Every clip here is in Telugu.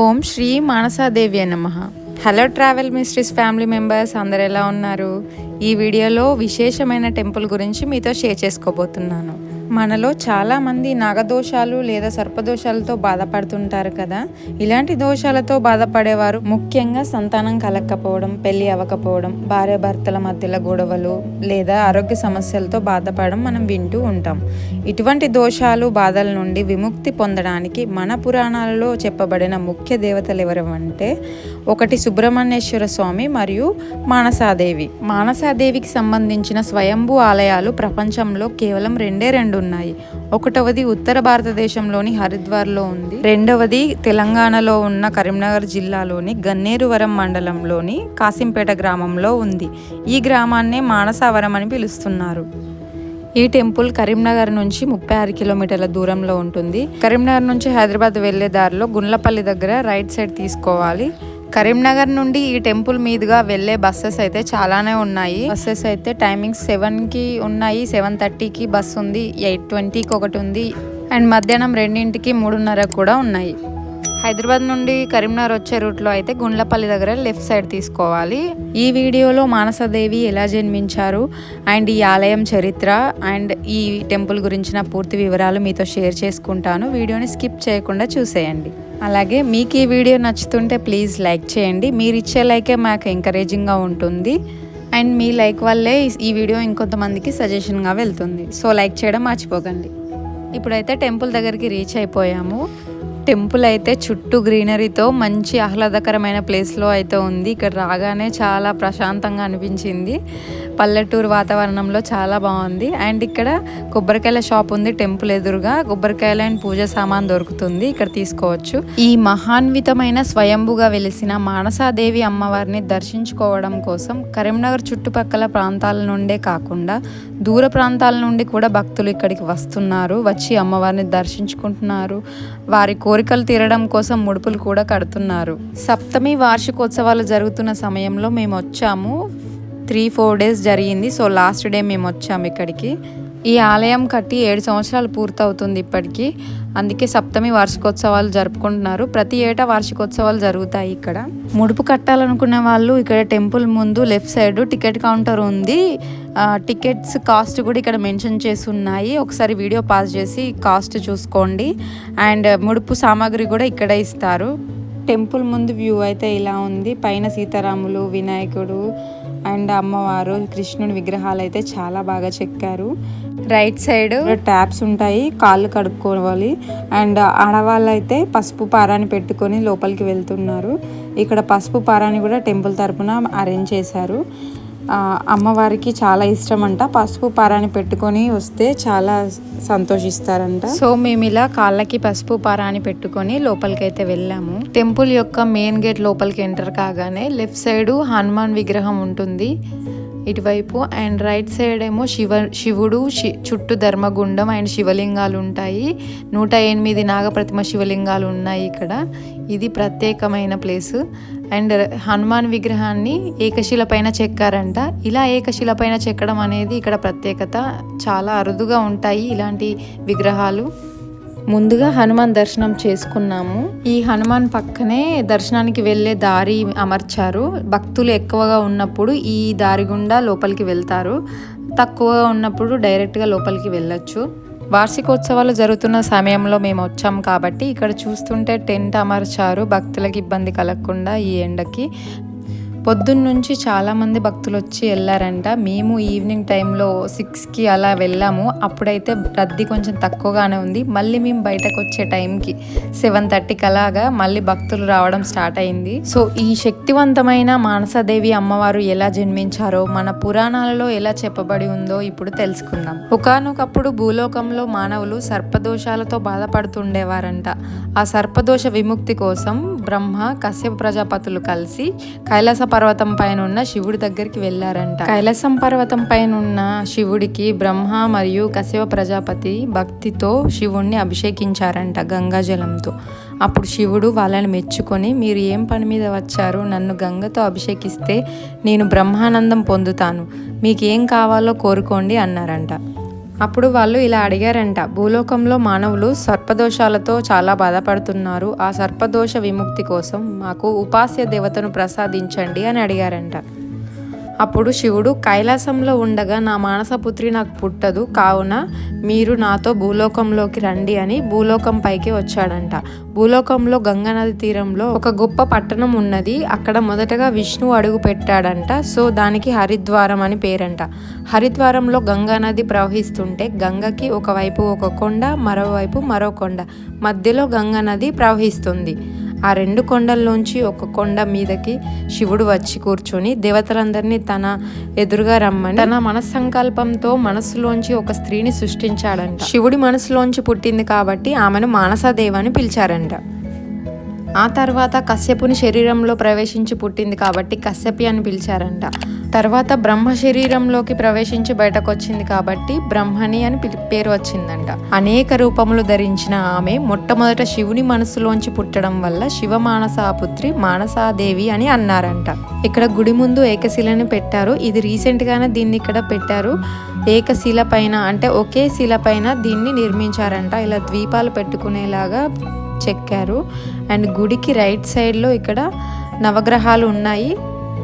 ఓం శ్రీ మానసాదేవి నమ. Hello travel mysteries family members అందరు ఎలా ఉన్నారు? ఈ వీడియోలో విశేషమైన టెంపుల్ గురించి మీతో షేర్ చేసుకోబోతున్నాను. మనలో చాలామంది నాగదోషాలు లేదా సర్పదోషాలతో బాధపడుతుంటారు కదా. ఇలాంటి దోషాలతో బాధపడేవారు ముఖ్యంగా సంతానం కలక్కపోవడం పెళ్ళి అవ్వకపోవడం భార్యాభర్తల మధ్యలో గొడవలు లేదా ఆరోగ్య సమస్యలతో బాధపడడం మనం వింటూ ఉంటాం. ఇటువంటి దోషాలు బాధల నుండి విముక్తి పొందడానికి మన పురాణాలలో చెప్పబడిన ముఖ్య దేవతలు ఎవరు అంటే ఒకటి సుబ్రహ్మణ్యేశ్వర స్వామి మరియు మానసాదేవి. మానసాదేవికి సంబంధించిన స్వయంభూ ఆలయాలు ప్రపంచంలో కేవలం రెండే రెండు ఉన్నాయి. ఒకటవది ఉత్తర భారతదేశంలోని హరిద్వార్లో ఉంది. రెండవది తెలంగాణలో ఉన్న కరీంనగర్ జిల్లాలోని గన్నేరువరం మండలంలోని కాసింపేట గ్రామంలో ఉంది. ఈ గ్రామాన్నే మానసావరం అని పిలుస్తున్నారు. ఈ టెంపుల్ కరీంనగర్ నుంచి ముప్పై ఆరు కిలోమీటర్ల దూరంలో ఉంటుంది. కరీంనగర్ నుంచి హైదరాబాద్ వెళ్ళే దారిలో గుండ్లపల్లి దగ్గర రైట్ సైడ్ తీసుకోవాలి. కరీంనగర్ నుండి ఈ టెంపుల్ మీదుగా వెళ్ళే బస్సెస్ అయితే చాలానే ఉన్నాయి. బస్సెస్ అయితే టైమింగ్స్ సెవెన్కి ఉన్నాయి సెవెన్ థర్టీకి బస్ ఉంది ఎయిట్ ట్వంటీకి ఒకటి ఉంది అండ్ మధ్యాహ్నం రెండింటికి మూడున్నర కూడా ఉన్నాయి. హైదరాబాద్ నుండి కరీంనగర్ వచ్చే రూట్లో అయితే గుండ్లపల్లి దగ్గర లెఫ్ట్ సైడ్ తీసుకోవాలి. ఈ వీడియోలో మానసదేవి ఎలా జన్మించారు అండ్ ఈ ఆలయం చరిత్ర అండ్ ఈ టెంపుల్ గురించిన పూర్తి వివరాలు మీతో షేర్ చేసుకుంటాను. వీడియోని స్కిప్ చేయకుండా చూసేయండి. అలాగే మీకు ఈ వీడియో నచ్చుతుంటే ప్లీజ్ లైక్ చేయండి. మీరు ఇచ్చే లైకే మాకు ఎంకరేజింగ్గా ఉంటుంది. అండ్ మీ లైక్ వల్లే ఈ వీడియో ఇంకొంతమందికి సజెషన్గా వెళ్తుంది. సో లైక్ చేయడం మర్చిపోకండి. ఇప్పుడైతే టెంపుల్ దగ్గరికి రీచ్ అయిపోయాము. టెంపుల్ అయితే చుట్టూ గ్రీనరీతో మంచి ఆహ్లాదకరమైన ప్లేస్లో అయితే ఉంది. ఇక్కడ రాగానే చాలా ప్రశాంతంగా అనిపించింది. పల్లెటూరు వాతావరణంలో చాలా బాగుంది. అండ్ ఇక్కడ కొబ్బరికాయల షాప్ ఉంది టెంపుల్ ఎదురుగా. కొబ్బరికాయలు అండ్ పూజ సామాన్ దొరుకుతుంది. ఇక్కడ తీసుకోవచ్చు. ఈ మహాన్వితమైన స్వయంభుగా వెలిసిన మానసాదేవి అమ్మవారిని దర్శించుకోవడం కోసం కరీంనగర్ చుట్టుపక్కల ప్రాంతాల నుండే కాకుండా దూర ప్రాంతాల నుండి కూడా భక్తులు ఇక్కడికి వస్తున్నారు. వచ్చి వచ్చి అమ్మవారిని దర్శించుకుంటున్నారు. వారి కోరికలు తీరడం కోసం ముడుపులు కూడా కడుతున్నారు. సప్తమి వార్షికోత్సవాలు జరుగుతున్న సమయంలో మేము వచ్చాము త్రీ ఫోర్ డేస్ జరిగింది. సో లాస్ట్ డే మేము వచ్చాము ఇక్కడికి. ఈ ఆలయం కట్టి ఏడు సంవత్సరాలు పూర్తవుతుంది ఇప్పటికీ. అందుకే సప్తమి వార్షికోత్సవాలు జరుపుకుంటున్నారు. ప్రతి ఏటా వార్షికోత్సవాలు జరుగుతాయి ఇక్కడ. ముడుపు కట్టాలనుకునే వాళ్ళు ఇక్కడ టెంపుల్ ముందు లెఫ్ట్ సైడ్ టికెట్ కౌంటర్ ఉంది. టికెట్స్ కాస్ట్ కూడా ఇక్కడ మెన్షన్ చేసి ఉన్నాయి. ఒకసారి వీడియో పాస్ చేసి కాస్ట్ చూసుకోండి. అండ్ ముడుపు సామాగ్రి కూడా ఇక్కడే ఇస్తారు. టెంపుల్ ముందు వ్యూ అయితే ఇలా ఉంది. పైన సీతారాములు వినాయకుడు అండ్ అమ్మవారు కృష్ణుని విగ్రహాలు అయితే చాలా బాగా చెక్కారు. Right side. ట్యాప్స్ ఉంటాయి కాళ్ళు కడుక్కోవాలి. అండ్ ఆడవాళ్ళు అయితే పసుపు పారాని పెట్టుకొని లోపలికి వెళ్తున్నారు. ఇక్కడ పసుపు పారాని కూడా టెంపుల్ తరపున అరేంజ్ చేశారు. అమ్మవారికి చాలా ఇష్టం అంట పసుపు పారాని పెట్టుకొని వస్తే చాలా సంతోషిస్తారంట. సో మేము ఇలా కాళ్ళకి పసుపు పారాన్ని పెట్టుకొని లోపలికి అయితే వెళ్ళాము. టెంపుల్ యొక్క మెయిన్ గేట్ లోపలికి ఎంటర్ కాగానే లెఫ్ట్ సైడ్ హనుమాన్ విగ్రహం ఉంటుంది. ఇటువైపు అండ్ రైట్ సైడ్ ఏమో శివ శివుడు చుట్టూ ధర్మగుండం అండ్ శివలింగాలు ఉంటాయి. నూట ఎనిమిది నాగప్రతిమ శివలింగాలు ఉన్నాయి ఇక్కడ. ఇది ప్రత్యేకమైన ప్లేస్. అండ్ హనుమాన్ విగ్రహాన్ని ఏకశిల పైన చెక్కారంట. ఇలా ఏకశిల పైన చెక్కడం అనేది ఇక్కడ ప్రత్యేకత. చాలా అరుదుగా ఉంటాయి ఇలాంటి విగ్రహాలు. ముందుగా హనుమాన్ దర్శనం చేసుకున్నాము. ఈ హనుమాన్ పక్కనే దర్శనానికి వెళ్ళే దారి అమర్చారు. భక్తులు ఎక్కువగా ఉన్నప్పుడు ఈ దారి గుండా లోపలికి వెళ్తారు. తక్కువగా ఉన్నప్పుడు డైరెక్ట్గా లోపలికి వెళ్ళొచ్చు. వార్షికోత్సవాలు జరుగుతున్న సమయంలో మేము వచ్చాం కాబట్టి ఇక్కడ చూస్తుంటే టెంట్ అమర్చారు. భక్తులకు ఇబ్బంది కలగకుండా ఈ ఎండకి పొద్దున్నుంచి చాలామంది భక్తులు వచ్చి వెళ్ళారంట మేము ఈవినింగ్ టైంలో సిక్స్కి అలా వెళ్ళాము. అప్పుడైతే రద్దీ కొంచెం తక్కువగానే ఉంది. మళ్ళీ మేము బయటకు వచ్చే టైంకి సెవెన్ థర్టీకి అలాగా మళ్ళీ భక్తులు రావడం స్టార్ట్ అయింది. సో ఈ శక్తివంతమైన మానసదేవి అమ్మవారు ఎలా జన్మించారో మన పురాణాలలో ఎలా చెప్పబడి ఉందో ఇప్పుడు తెలుసుకుందాం. ఒకనొకప్పుడు భూలోకంలో మానవులు సర్పదోషాలతో బాధపడుతుండేవారంట. ఆ సర్పదోష విముక్తి కోసం బ్రహ్మ కశ్యప ప్రజాపతులు కలిసి కైలాస పర్వతం పైన ఉన్న శివుడి దగ్గరికి వెళ్ళారంట. కైలాసం పర్వతం పైన ఉన్న శివుడికి బ్రహ్మ మరియు కశ్యప ప్రజాపతి భక్తితో శివుణ్ణి అభిషేకించారంట గంగాజలంతో. అప్పుడు శివుడు వాళ్ళని మెచ్చుకొని మీరు ఏం పని మీద వచ్చారు? నన్ను గంగతో అభిషేకిస్తే నేను బ్రహ్మానందం పొందుతాను. మీకు ఏం కావాలో కోరుకోండి అన్నారంట. అప్పుడు వాళ్ళు ఇలా అడిగారంట భూలోకంలో మానవులు సర్పదోషాలతో చాలా బాధపడుతున్నారు. ఆ సర్పదోష విముక్తి కోసం మాకు ఉపాస్య దేవతను ప్రసాదించండి అని అడిగారంట. అప్పుడు శివుడు కైలాసంలో ఉండగా నా మానసపుత్రి నాకు పుట్టదు కావున మీరు నాతో భూలోకంలోకి రండి అని భూలోకం పైకి వచ్చాడంట. భూలోకంలో గంగానది తీరంలో ఒక గొప్ప పట్టణం ఉన్నది. అక్కడ మొదటగా విష్ణు అడుగు పెట్టాడంట. సో దానికి హరిద్వారం అని పేరంట. హరిద్వారంలో గంగానది ప్రవహిస్తుంటే గంగకి ఒకవైపు ఒక కొండ మరోవైపు మరో కొండ. మధ్యలో గంగానది ప్రవహిస్తుంది. ఆ రెండు కొండల్లోంచి ఒక కొండ మీదకి శివుడు వచ్చి కూర్చొని దేవతలందరినీ తన ఎదురుగా రమ్మని తన మనస్సంకల్పంతో మనసులోంచి ఒక స్త్రీని సృష్టించాడంట. శివుడి మనసులోంచి పుట్టింది కాబట్టి ఆమెను మానసాదేవి అని పిలిచారంట. ఆ తర్వాత కశ్యపుని శరీరంలో ప్రవేశించి పుట్టింది కాబట్టి కశ్యపి అని పిలిచారంట. తర్వాత బ్రహ్మ శరీరంలోకి ప్రవేశించి బయటకు వచ్చింది కాబట్టి బ్రహ్మణి అని పిలి- పేరు వచ్చిందంట. అనేక రూపములు ధరించిన ఆమె మొట్టమొదట శివుని మనసులోంచి పుట్టడం వల్ల శివ మానసాపుత్రి మానసాదేవి అని అన్నారంట. ఇక్కడ గుడి ముందు ఏకశిలని పెట్టారు. ఇది రీసెంట్ గానే దీన్ని ఇక్కడ పెట్టారు. ఏకశిల పైన అంటే ఒకే శిల పైన దీన్ని నిర్మించారంట. ఇలా ద్వీపాలు పెట్టుకునేలాగా చెక్కారు. అండ్ గుడికి రైట్ సైడ్లో ఇక్కడ నవగ్రహాలు ఉన్నాయి.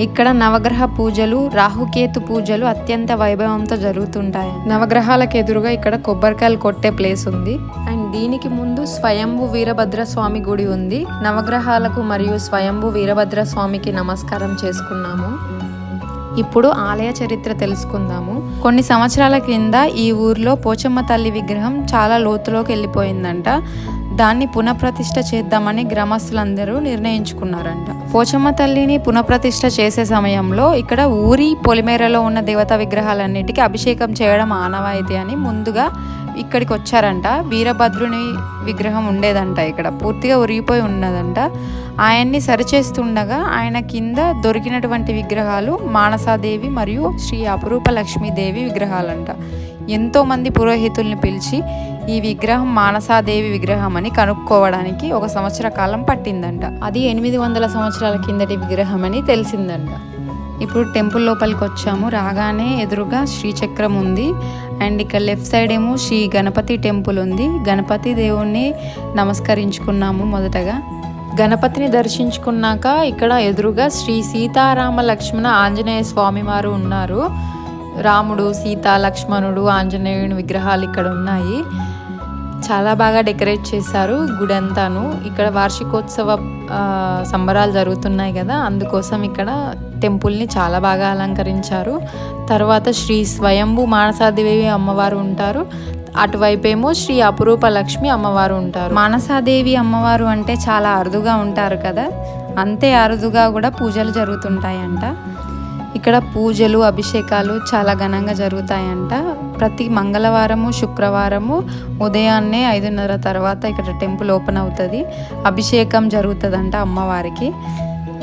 ఇక్కడ నవగ్రహ పూజలు రాహుకేతు పూజలు అత్యంత వైభవంతో జరుగుతుంటాయి. నవగ్రహాలకు ఎదురుగా ఇక్కడ కొబ్బరికాయలు కొట్టే ప్లేస్ ఉంది. అండ్ దీనికి ముందు స్వయంభు వీరభద్ర స్వామి గుడి ఉంది. నవగ్రహాలకు మరియు స్వయంభు వీరభద్ర స్వామికి నమస్కారం చేసుకున్నాము. ఇప్పుడు ఆలయ చరిత్ర తెలుసుకుందాము. కొన్ని సంవత్సరాల క్రింద ఈ ఊర్లో పోచమ్మ తల్లి విగ్రహం చాలా లోతులోకి వెళ్ళిపోయిందంట. దాన్ని పునఃప్రతిష్ఠ చేద్దామని గ్రామస్తులందరూ నిర్ణయించుకున్నారంట. పోచమ్మ తల్లిని పునఃప్రతిష్ఠ చేసే సమయంలో ఇక్కడ ఊరి పొలిమేరలో ఉన్న దేవతా విగ్రహాలన్నిటికీ అభిషేకం చేయడం ఆనవాయితీ అని ముందుగా ఇక్కడికి వచ్చారంట. వీరభద్రుని విగ్రహం ఉండేదంట ఇక్కడ. పూర్తిగా ఉరిగిపోయి ఉన్నదంట. ఆయన్ని సరిచేస్తుండగా ఆయన కింద దొరికినటువంటి విగ్రహాలు మానసాదేవి మరియు శ్రీ అపురూప లక్ష్మీదేవి విగ్రహాలంట. ఎంతోమంది పురోహితుల్ని పిలిచి ఈ విగ్రహం మానసాదేవి విగ్రహం అని కనుక్కోవడానికి ఒక సంవత్సర కాలం పట్టిందంట. అది ఎనిమిది వందల సంవత్సరాల కిందటి విగ్రహం అని తెలిసిందంట. ఇప్పుడు టెంపుల్ లోపలికి వచ్చాము. రాగానే ఎదురుగా శ్రీచక్రం ఉంది. అండ్ ఇక్కడ లెఫ్ట్ సైడ్ ఏమో శ్రీ గణపతి టెంపుల్ ఉంది. గణపతి దేవుణ్ణి నమస్కరించుకున్నాము మొదటగా. గణపతిని దర్శించుకున్నాక ఇక్కడ ఎదురుగా శ్రీ సీతారామ లక్ష్మణ ఆంజనేయ స్వామి వారు ఉన్నారు. రాముడు సీత లక్ష్మణుడు ఆంజనేయుని విగ్రహాలు ఇక్కడ ఉన్నాయి. చాలా బాగా డెకరేట్ చేశారు గుడి అంతాను ఇక్కడ వార్షికోత్సవ సంబరాలు జరుగుతున్నాయి కదా అందుకోసం ఇక్కడ టెంపుల్ని చాలా బాగా అలంకరించారు. తర్వాత శ్రీ స్వయంభు మానసాదేవి అమ్మవారు ఉంటారు. అటువైపేమో శ్రీ అపురూప లక్ష్మి అమ్మవారు ఉంటారు. మానసాదేవి అమ్మవారు అంటే చాలా అరుదుగా ఉంటారు కదా? అంతే అరుదుగా కూడా పూజలు జరుగుతుంటాయంట. ఇక్కడ పూజలు అభిషేకాలు చాలా ఘనంగా జరుగుతాయంట. ప్రతి మంగళవారము శుక్రవారము ఉదయాన్నే ఐదున్నర తర్వాత ఇక్కడ టెంపుల్ ఓపెన్ అవుతుంది. అభిషేకం జరుగుతుందంట అమ్మవారికి.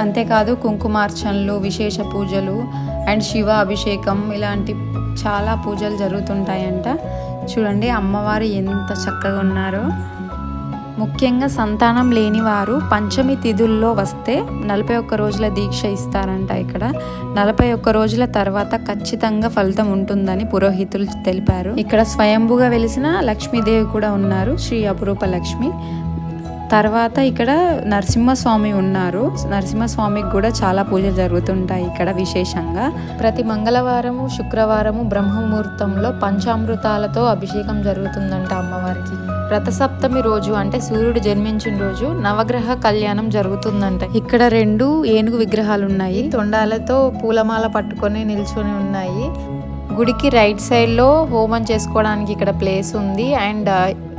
అంతేకాదు కుంకుమార్చనలు విశేష పూజలు అండ్ శివ అభిషేకం ఇలాంటి చాలా పూజలు జరుగుతుంటాయంట. చూడండి అమ్మవారు ఎంత చక్కగా ఉన్నారో. ముఖ్యంగా సంతానం లేని వారు పంచమి తిథుల్లో వస్తే నలభై ఒక్క రోజుల దీక్ష ఇస్తారంట ఇక్కడ. నలభై ఒక్క రోజుల తర్వాత ఖచ్చితంగా ఫలితం ఉంటుందని పురోహితులు తెలిపారు. ఇక్కడ స్వయంభుగా వెలిసిన లక్ష్మీదేవి కూడా ఉన్నారు శ్రీ అపురూప లక్ష్మి తర్వాత ఇక్కడ నరసింహస్వామి ఉన్నారు. నరసింహస్వామికి కూడా చాలా పూజలు జరుగుతుంటాయి ఇక్కడ విశేషంగా. ప్రతి మంగళవారము శుక్రవారము బ్రహ్మముహూర్తంలో పంచామృతాలతో అభిషేకం జరుగుతుందంట అమ్మవారికి. రథసప్తమి రోజు అంటే సూర్యుడు జన్మించిన రోజు నవగ్రహ కళ్యాణం జరుగుతుందంట. ఇక్కడ రెండు ఏనుగు విగ్రహాలు ఉన్నాయి. తొండాలతో పూలమాల పట్టుకొని నిల్చొని ఉన్నాయి. గుడికి రైట్ సైడ్లో హోమం చేసుకోవడానికి ఇక్కడ ప్లేస్ ఉంది అండ్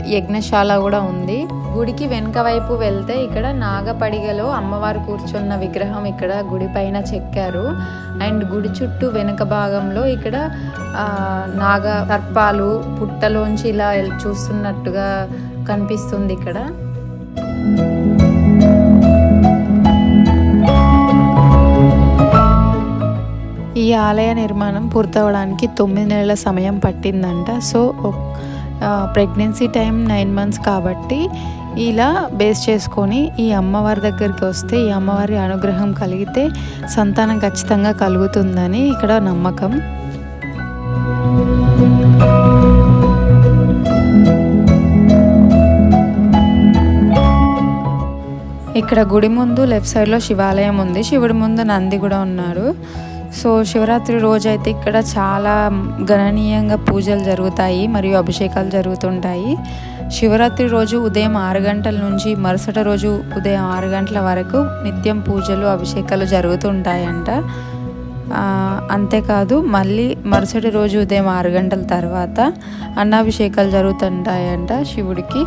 యజ్ఞశాల కూడా ఉంది. గుడికి వెనుక వైపు వెళ్తే ఇక్కడ నాగపడిగలో అమ్మవారు కూర్చున్న విగ్రహం ఇక్కడ గుడి పైన చెక్కారు. అండ్ గుడి చుట్టూ వెనుక భాగంలో ఇక్కడ ఆ, నాగ సర్పాలు పుట్టలోంచి ఇలా చూస్తున్నట్టుగా కనిపిస్తుంది ఇక్కడ. ఈ ఆలయ నిర్మాణం పూర్తవడానికి తొమ్మిది నెలల సమయం పట్టిందంట. So pregnancy time nine months కాబట్టి ఇలా బేస్ చేసుకొని ఈ అమ్మవారి దగ్గరికి వస్తే ఈ అమ్మవారి అనుగ్రహం కలిగితే సంతానం ఖచ్చితంగా కలుగుతుందని ఇక్కడ నమ్మకం. ఇక్కడ గుడి ముందు లెఫ్ట్ సైడ్లో శివాలయం ఉంది. శివుడి ముందు నంది కూడా ఉన్నాడు. సో శివరాత్రి రోజు అయితే ఇక్కడ చాలా గణనీయంగా పూజలు జరుగుతాయి మరియు అభిషేకాలు జరుగుతుంటాయి. శివరాత్రి రోజు ఉదయం ఆరు గంటల నుంచి మరుసటి రోజు ఉదయం ఆరు గంటల వరకు నిత్యం పూజలు అభిషేకాలు జరుగుతుంటాయంట. అంతేకాదు మళ్ళీ మరుసటి రోజు ఉదయం ఆరు గంటల తర్వాత అన్నాభిషేకాలు జరుగుతుంటాయంట శివుడికి.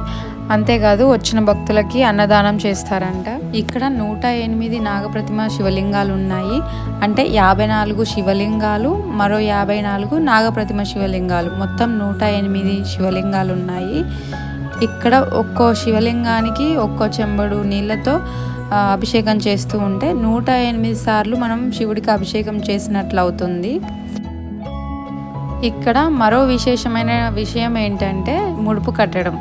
అంతేకాదు వచ్చిన భక్తులకి అన్నదానం చేస్తారంట. ఇక్కడ నూట ఎనిమిది నాగప్రతిమ శివలింగాలు ఉన్నాయి అంటే యాభై నాలుగు శివలింగాలు మరో యాభై నాలుగు నాగప్రతిమ శివలింగాలు. మొత్తం నూట ఎనిమిది శివలింగాలు ఉన్నాయి ఇక్కడ ఒక్కో శివలింగానికి ఒక్కో చెంబడు నీళ్ళతో అభిషేకం చేస్తూ ఉంటే నూట ఎనిమిది సార్లు మనం శివుడికి అభిషేకం చేసినట్లు అవుతుంది ఇక్కడ మరో విశేషమైన విషయం ఏంటంటే ముడుపు కట్టడం.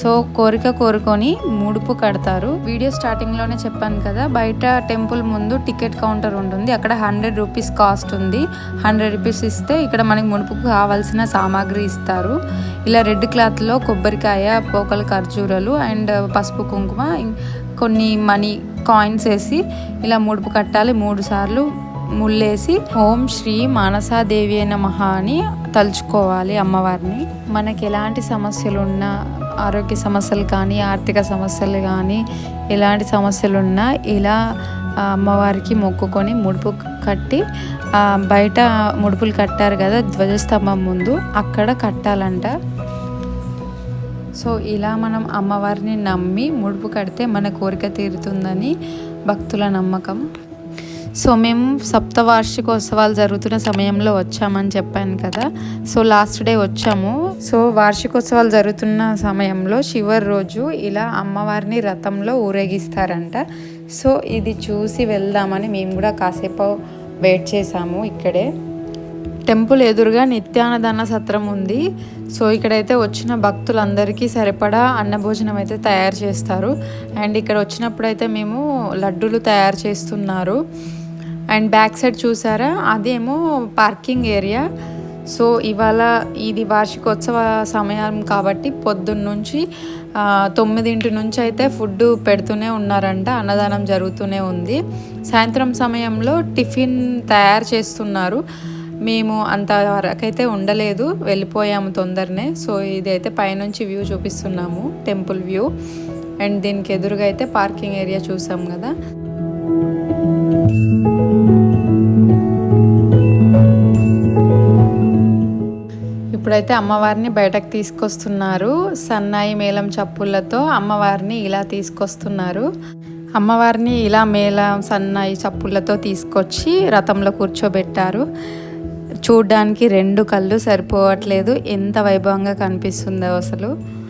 సో కోరిక కోరుకొని ముడుపు కడతారు. వీడియో స్టార్టింగ్లోనే చెప్పాను కదా బయట టెంపుల్ ముందు టికెట్ కౌంటర్ ఉంటుంది. అక్కడ హండ్రెడ్ రూపీస్ కాస్ట్ ఉంది. హండ్రెడ్ రూపీస్ ఇస్తే ఇక్కడ మనకి ముడుపుకు కావాల్సిన సామాగ్రి ఇస్తారు. ఇలా రెడ్ క్లాత్లో కొబ్బరికాయ పోకల ఖర్జూరాలు అండ్ పసుపు కుంకుమ కొన్ని మనీ కాయిన్స్ వేసి ఇలా ముడుపు కట్టాలి. మూడు సార్లు ముల్లేసి ఓం శ్రీ మానసాదేవి మహా అని తలుచుకోవాలి అమ్మవారిని. మనకి ఎలాంటి సమస్యలు ఉన్నా ఆరోగ్య సమస్యలు కానీ ఆర్థిక సమస్యలు కానీ ఎలాంటి సమస్యలు ఉన్నా ఇలా అమ్మవారికి మొక్కుకొని ముడుపు కట్టి బయట ముడుపులు కట్టారు కదా ధ్వజస్తంభం ముందు అక్కడ కట్టాలంట. సో ఇలా మనం అమ్మవారిని నమ్మి ముడుపు కడితే మన కోరిక తీరుతుందని భక్తుల నమ్మకం. సో మేము సప్తవార్షికోత్సవాలు జరుగుతున్న సమయంలో వచ్చామని చెప్పాను కదా. సో లాస్ట్ డే వచ్చాము. సో వార్షికోత్సవాలు జరుగుతున్న సమయంలో శివర్ రోజు ఇలా అమ్మవారిని రథంలో ఊరేగిస్తారంట. సో ఇది చూసి వెళ్దామని మేము కూడా కాసేపు వెయిట్ చేసాము ఇక్కడే. టెంపుల్ ఎదురుగా నిత్యాన్నదాన సత్రం ఉంది. సో ఇక్కడైతే వచ్చిన భక్తులందరికీ సరిపడా అన్నభోజనం అయితే తయారు చేస్తారు. అండ్ ఇక్కడ వచ్చినప్పుడు అయితే మేము లడ్డూలు తయారు చేస్తున్నారు. అండ్ బ్యాక్ సైడ్ చూసారా? అదేమో పార్కింగ్ ఏరియా. సో ఇవాళ ఇది వార్షికోత్సవ సమయం కాబట్టి పొద్దున్న నుంచి తొమ్మిదింటి నుంచి అయితే ఫుడ్ పెడుతూనే ఉన్నారంట అన్నదానం జరుగుతూనే ఉంది. సాయంత్రం సమయంలో టిఫిన్ తయారు చేస్తున్నారు. మేము అంత వరకైతే ఉండలేదు వెళ్ళిపోయాము తొందరనే. సో ఇదైతే పైనుంచి వ్యూ చూపిస్తున్నాము టెంపుల్ వ్యూ. అండ్ దీనికి ఎదురుగా అయితే పార్కింగ్ ఏరియా చూసాం కదా. ఇప్పుడైతే అమ్మవారిని బయటకు తీసుకొస్తున్నారు. సన్నాయి మేళం చప్పులతో అమ్మవారిని ఇలా తీసుకొస్తున్నారు. అమ్మవారిని ఇలా మేళం సన్నాయి చప్పులతో తీసుకొచ్చి రథంలో కూర్చోబెట్టారు. చూడ్డానికి రెండు కళ్ళు సరిపోవట్లేదు. ఎంత వైభవంగా కనిపిస్తుందో అసలు.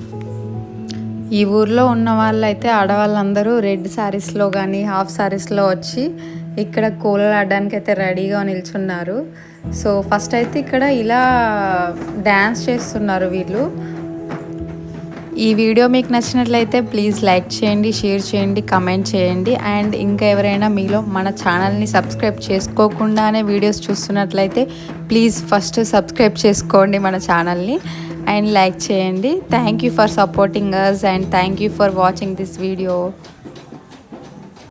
ఈ ఊర్లో ఉన్న వాళ్ళైతే ఆడవాళ్ళందరూ రెడ్ శారీస్లో కానీ హాఫ్ శారీస్లో వచ్చి ఇక్కడ కోలలు ఆడడానికి అయితే రెడీగా నిల్చున్నారు. సో ఫస్ట్ అయితే ఇక్కడ ఇలా డ్యాన్స్ చేస్తున్నారు వీళ్ళు. ఈ వీడియో మీకు నచ్చినట్లయితే ప్లీజ్ లైక్ చేయండి షేర్ చేయండి కమెంట్ చేయండి. అండ్ ఇంకా ఎవరైనా మీలో మన ఛానల్ని సబ్స్క్రైబ్ చేసుకోకుండానే వీడియోస్ చూస్తున్నట్లయితే ప్లీజ్ ఫస్ట్ సబ్స్క్రైబ్ చేసుకోండి మన ఛానల్ని. అండ్ లైక్ చేయండి. Thank you for supporting us and thank you for watching this video